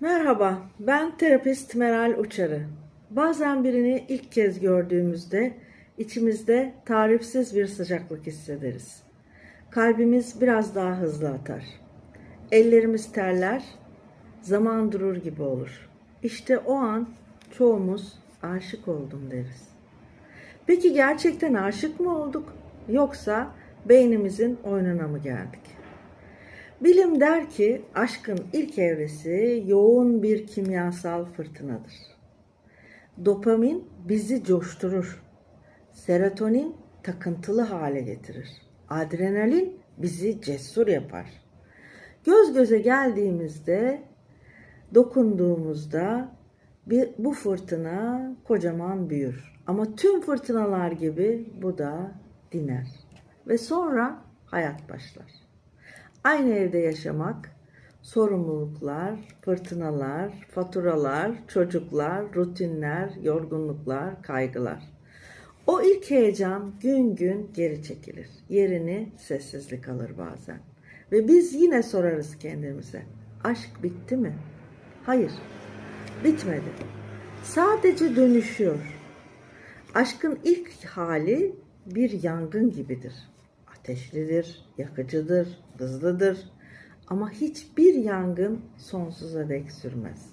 Merhaba, ben terapist Meral Uçarı. Bazen birini ilk kez gördüğümüzde içimizde tarifsiz bir sıcaklık hissederiz. Kalbimiz biraz daha hızlı atar. Ellerimiz terler, zaman durur gibi olur. İşte o an çoğumuz aşık oldum deriz. Peki gerçekten aşık mı olduk yoksa beynimizin oyununa mı geldik? Bilim der ki aşkın ilk evresi yoğun bir kimyasal fırtınadır. Dopamin bizi coşturur. Serotonin takıntılı hale getirir. Adrenalin bizi cesur yapar. Göz göze geldiğimizde, dokunduğumuzda bir, bu fırtına kocaman büyür. Ama tüm fırtınalar gibi bu da diner. Ve sonra hayat başlar. Aynı evde yaşamak, sorumluluklar, fırtınalar, faturalar, çocuklar, rutinler, yorgunluklar, kaygılar. O ilk heyecan gün gün geri çekilir. Yerini sessizlik alır bazen. Ve biz yine sorarız kendimize. Aşk bitti mi? Hayır. Bitmedi. Sadece dönüşüyor. Aşkın ilk hali bir yangın gibidir ateşlidir, yakıcıdır, hızlıdır ama hiçbir yangın sonsuza dek sürmez.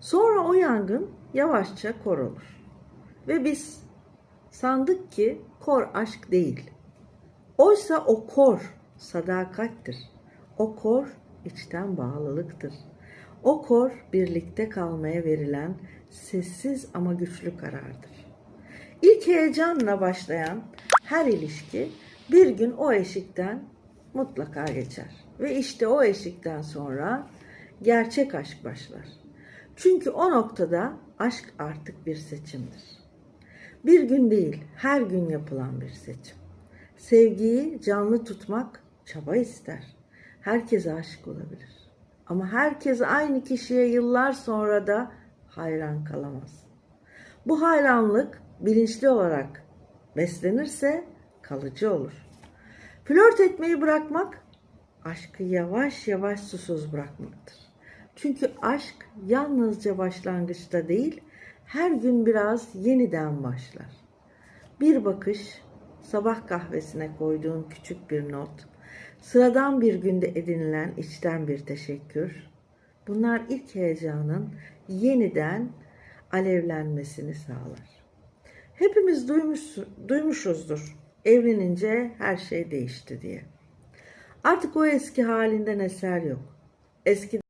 Sonra o yangın yavaşça kor olur. Ve biz sandık ki kor aşk değil. Oysa o kor sadakattir. O kor içten bağlılıktır. O kor birlikte kalmaya verilen sessiz ama güçlü karardır. İlk heyecanla başlayan her ilişki bir gün o eşikten mutlaka geçer. Ve işte o eşikten sonra gerçek aşk başlar. Çünkü o noktada aşk artık bir seçimdir. Bir gün değil, her gün yapılan bir seçim. Sevgiyi canlı tutmak çaba ister. Herkes aşık olabilir. Ama herkes aynı kişiye yıllar sonra da hayran kalamaz. Bu hayranlık bilinçli olarak beslenirse kalıcı olur. Flört etmeyi bırakmak aşkı yavaş yavaş susuz bırakmaktır. Çünkü aşk yalnızca başlangıçta değil, her gün biraz yeniden başlar. Bir bakış, sabah kahvesine koyduğun küçük bir not, sıradan bir günde edinilen içten bir teşekkür, bunlar ilk heyecanın yeniden alevlenmesini sağlar. Hepimiz duymuş, duymuşuzdur evlenince her şey değişti diye. Artık o eski halinden eser yok. Eski